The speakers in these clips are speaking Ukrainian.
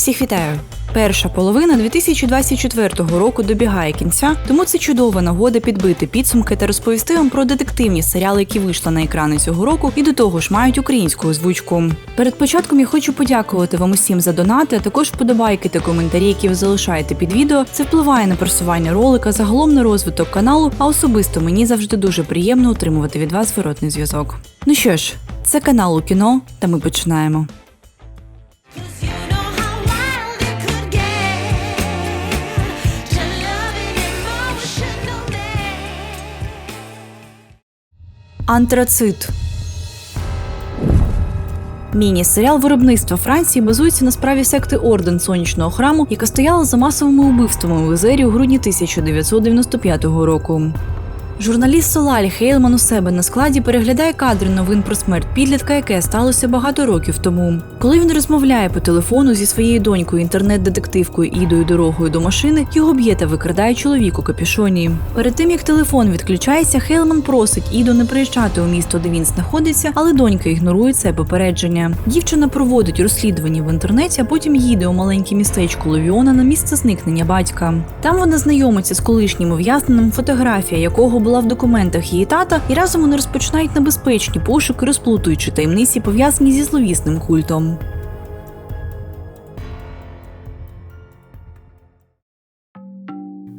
Всіх вітаю! Перша половина 2024 року добігає кінця, тому це чудова нагода підбити підсумки та розповісти вам про детективні серіали, які вийшли на екрани цього року, і до того ж мають українську озвучку. Перед початком я хочу подякувати вам усім за донати, а також вподобайки та коментарі, які ви залишаєте під відео. Це впливає на просування ролика, загалом на розвиток каналу, а особисто мені завжди дуже приємно отримувати від вас зворотний зв'язок. Ну що ж, це канал у кіно, та ми починаємо. Антрацит. Міні-серіал виробництва Франції базується на справі секти Орден Сонячного храму, яка стояла за масовими убивствами в Ізері у грудні 1995 року. Журналіст Солаль Хейлман у себе на складі переглядає кадри новин про смерть підлітка, яке сталося багато років тому. Коли він розмовляє по телефону зі своєю донькою інтернет-детективкою Ідою дорогою до машини, його б'є та викрадає чоловік у капюшоні. Перед тим як телефон відключається, Хейлман просить Іду не приїжджати у місто, де він знаходиться, але донька ігнорує це попередження. Дівчина проводить розслідування в інтернеті, а потім їде у маленьке містечко Ловіона на місце зникнення батька. Там вона знайомиться з колишнім ув'язненим, фотографія якого була в документах її тата, і разом вони розпочинають небезпечні пошуки, розплутуючи таємниці, пов'язані зі зловісним культом.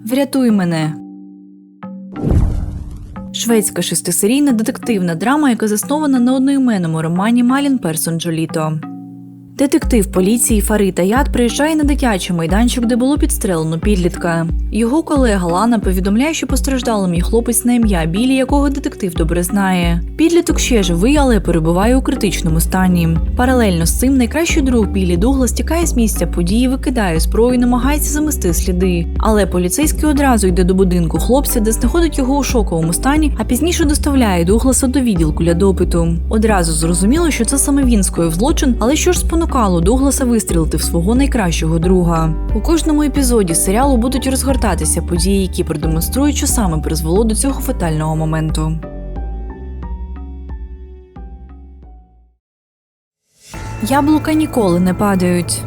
Врятуй мене. Шведська шестисерійна детективна драма, яка заснована на одноіменному романі Малін Персон Джоліто. Детектив поліції Фарид Аят приїжджає на дитячий майданчик, де було підстрелено підлітка. Його колега Лана повідомляє, що постраждалим є хлопець на ім'я Білі, якого детектив добре знає. Підліток ще живий, але перебуває у критичному стані. Паралельно з цим найкращий друг Білі Дуглас тікає з місця події, викидає зброю, намагається замести сліди. Але поліцейський одразу йде до будинку хлопця, де знаходить його у шоковому стані, а пізніше доставляє Дугласа до відділку для допиту. Одразу зрозуміло, що це саме він скоїв злочин, але що ж спонукало Дугласа вистрілити в свого найкращого друга. У кожному епізоді серіалу будуть розгортатися події, які продемонструють, що саме призвело до цього фатального моменту. Яблука ніколи не падають.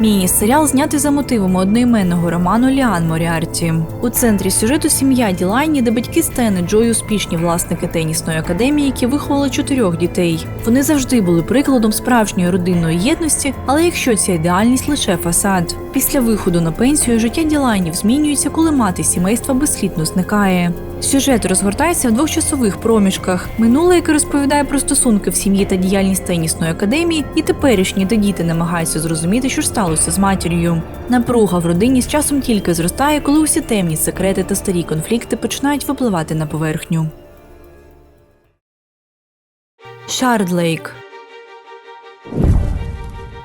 Міні-серіал знятий за мотивами одноіменного роману Ліан Моріарті. У центрі сюжету сім'я Ділайні, де батьки Стен і Джой успішні власники тенісної академії, які виховали чотирьох дітей. Вони завжди були прикладом справжньої родинної єдності, але якщо ця ідеальність лише фасад. Після виходу на пенсію життя Ділайнів змінюється, коли мати сімейства безслідно зникає. Сюжет розгортається в двохчасових проміжках. Минуле, яке розповідає про стосунки в сім'ї та діяльність тенісної академії, і теперішні, де діти намагаються зрозуміти, що сталося з матір'ю. Напруга в родині з часом тільки зростає, коли усі темні секрети та старі конфлікти починають випливати на поверхню. Шардлейк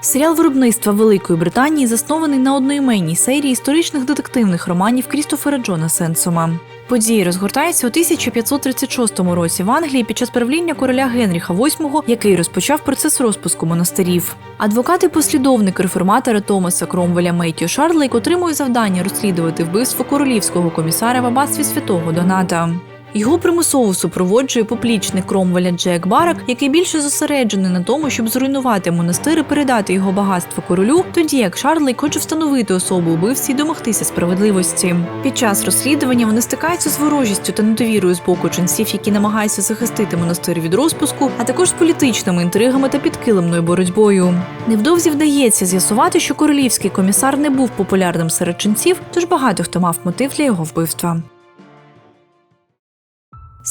Серіал виробництва Великої Британії заснований на одноіменній серії історичних детективних романів Крістофера Джона Сенсома. Події розгортаються у 1536 році в Англії під час правління короля Генріха VIII, який розпочав процес розпуску монастирів. Адвокат і послідовник реформатора Томаса Кромвеля Мейтю Шарлейк отримує завдання розслідувати вбивство королівського комісара в аббатстві святого Доната. Його примусово супроводжує поплічник Кромвеля Джек Барак, який більше зосереджений на тому, щоб зруйнувати монастир і передати його багатство королю, тоді як Шарлейк хоче встановити особу убивці і домогтися справедливості. Під час розслідування вони стикаються з ворожістю та недовірою з боку ченців, які намагаються захистити монастир від розпуску, а також з політичними інтригами та підкилимною боротьбою. Невдовзі вдається з'ясувати, що королівський комісар не був популярним серед ченців, тож багато хто мав мотив для його вбивства.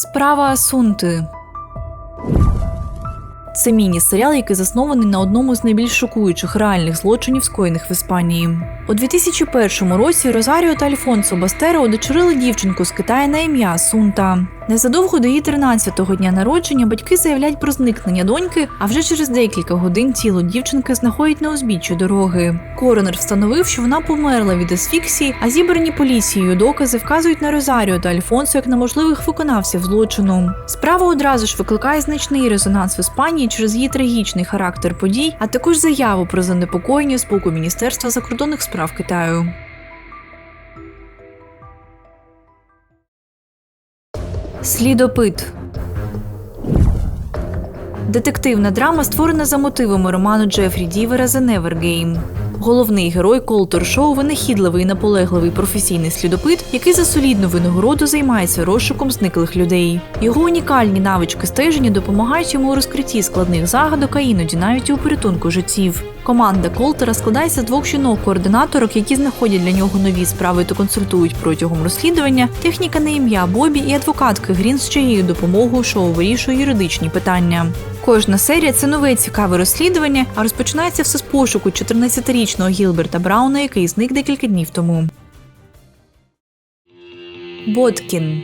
Справа Асунти. Це міні-серіал, який заснований на одному з найбільш шокуючих реальних злочинів, скоєних в Іспанії. У 2001 році Розаріо та Альфонсо Бастеро одочерили дівчинку з Китаю на ім'я Сунта. Незадовго до її 13-го дня народження батьки заявляють про зникнення доньки, а вже через декілька годин тіло дівчинки знаходять на узбіччі дороги. Коронер встановив, що вона померла від асфіксії, а зібрані поліцією докази вказують на Розаріо та Альфонсо як на можливих виконавців злочину. Справа одразу ж викликає значний резонанс в Іспанії через її трагічний характер подій, а також заяву про занепокоєння з боку Міністерства закордонних справ Китаю. Слідопит Детективна драма створена за мотивами роману Джефрі Дівера «The Never Game». Головний герой Колтер Шоу винахідливий наполегливий професійний слідопит, який за солідну винагороду займається розшуком зниклих людей. Його унікальні навички стеження допомагають йому у розкритті складних загадок, а іноді навіть у порятунку життів. Команда Колтера складається з двох жінок-координаторок, які знаходять для нього нові справи та консультують протягом розслідування. Техніка на ім'я Бобі і адвокатки Грін з чиєю допомогою шоу вирішує юридичні питання. Кожна серія це нове цікаве розслідування, а розпочинається все з пошуку 14-річного Гілберта Брауна, який зник декілька днів тому. Боткін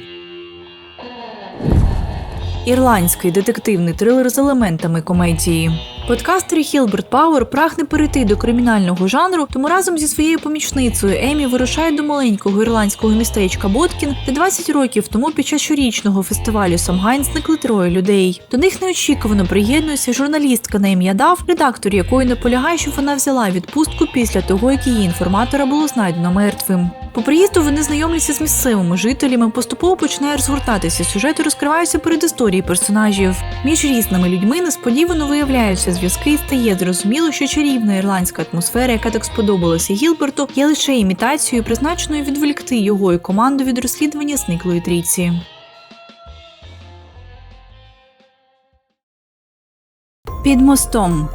Ірландський детективний трилер з елементами комедії. Подкастер Хілберт Пауер прагне перейти до кримінального жанру, тому разом зі своєю помічницею Емі вирушає до маленького ірландського містечка Боткін, де 20 років тому під час щорічного фестивалю Самгайн зникли троє людей. До них неочікувано приєднується журналістка на ім'я Дав, редактор якої наполягає, щоб вона взяла відпустку після того, як її інформатора було знайдено мертвим. По приїзду вони знайомляться з місцевими жителями, поступово починає розгортатися сюжет і розкриваються передісторії персонажів. Між різними людьми несподівано виявляються зв'язки, і стає зрозуміло, що чарівна ірландська атмосфера, яка так сподобалася Гілберту, є лише імітацією, призначеною відволікти його і команду від розслідування зниклої трійці. Під мостом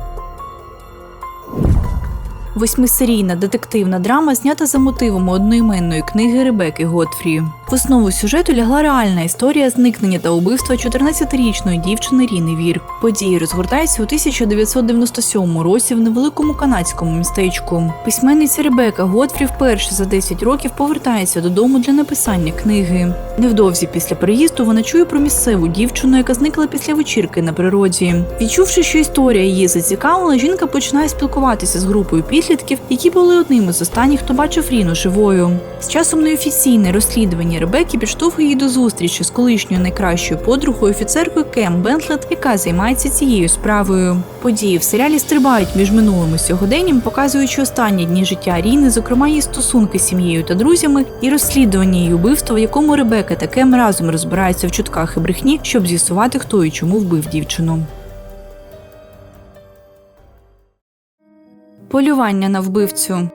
Восьмисерійна детективна драма знята за мотивами одноіменної книги Ребеки Готфрі. В основу сюжету лягла реальна історія зникнення та убивства 14-річної дівчини Ріни Вір. Події розгортаються у 1997 році в невеликому канадському містечку. Письменниця Ребека Готфрі вперше за 10 років повертається додому для написання книги. Невдовзі після переїзду вона чує про місцеву дівчину, яка зникла після вечірки на природі. Відчувши, що історія її зацікавила, жінка починає спілкуватися з групою підлітків, які були одними з останніх, хто бачив Ріну живою. З часом неофіційне розслідування Ребекки підштовхує її до зустрічі з колишньою найкращою подругою офіцеркою Кем Бентлет, яка займається цією справою. Події в серіалі стрибають між минулим і сьогоденням, показуючи останні дні життя Ріни, зокрема її стосунки з сім'єю та друзями, і розслідування її убивства, в якому Ребека та Кем разом розбираються в чутках і брехні, щоб з'ясувати, хто і чому вбив дівчину. Полювання на вбивцю.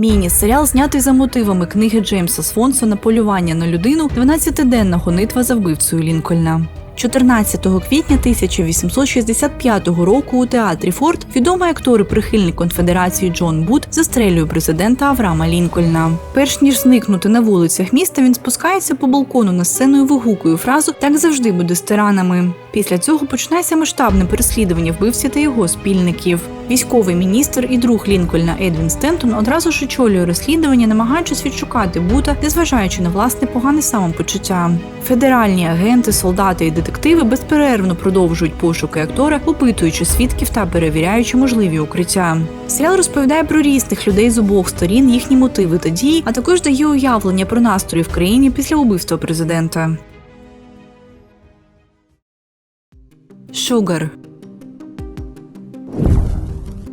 Міні-серіал знятий за мотивами книги Джеймса Свонсона Полювання на людину 12-денна гонитва за вбивцею Лінкольна. 14 квітня 1865 року у театрі Форд відомий актор і прихильник конфедерації Джон Бут застрелює президента Авраама Лінкольна. Перш ніж зникнути на вулицях міста, він спускається по балкону на сцену і вигукує фразу Так завжди буде з тиранами. Після цього починається масштабне переслідування вбивці та його спільників. Військовий міністр і друг Лінкольна Едвін Стентон одразу ж очолює розслідування, намагаючись відшукати Бута, незважаючи на власне погане самопочуття. Федеральні агенти, солдати і детективи безперервно продовжують пошуки актора, опитуючи свідків та перевіряючи можливі укриття. Серіал розповідає про різних людей з обох сторін, їхні мотиви та дії, а також дає уявлення про настрої в країні після убивства президента. Шугар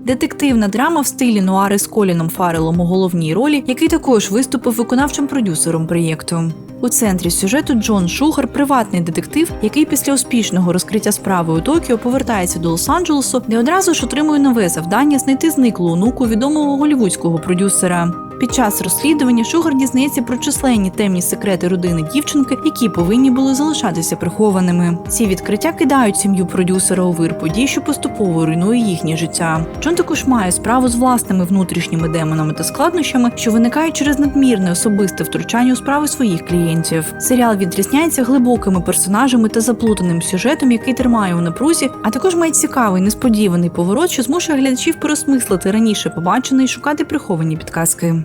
Детективна драма в стилі нуари з Коліном Фарелом у головній ролі, який також виступив виконавчим продюсером проєкту. У центрі сюжету Джон Шухар приватний детектив, який після успішного розкриття справи у Токіо повертається до Лос-Анджелесу, де одразу ж отримує нове завдання знайти зниклу онуку відомого голівудського продюсера. Під час розслідування Шугар дізнається про численні темні секрети родини дівчинки, які повинні були залишатися прихованими. Ці відкриття кидають сім'ю продюсера у вир подій, що поступово руйнує їхнє життя. Джон також має справу з власними внутрішніми демонами та складнощами, що виникають через надмірне особисте втручання у справи своїх клієнтів. Серіал відрізняється глибокими персонажами та заплутаним сюжетом, який тримає у напрузі, а також має цікавий несподіваний поворот, що змушує глядачів переосмислити раніше побачене і шукати приховані підказки.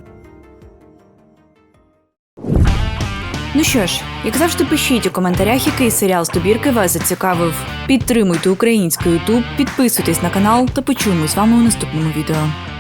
Ну що ж, як завжди, пишіть у коментарях, який серіал з добірки вас зацікавив. Підтримуйте український Ютуб, підписуйтесь на канал та почуємось з вами у наступному відео.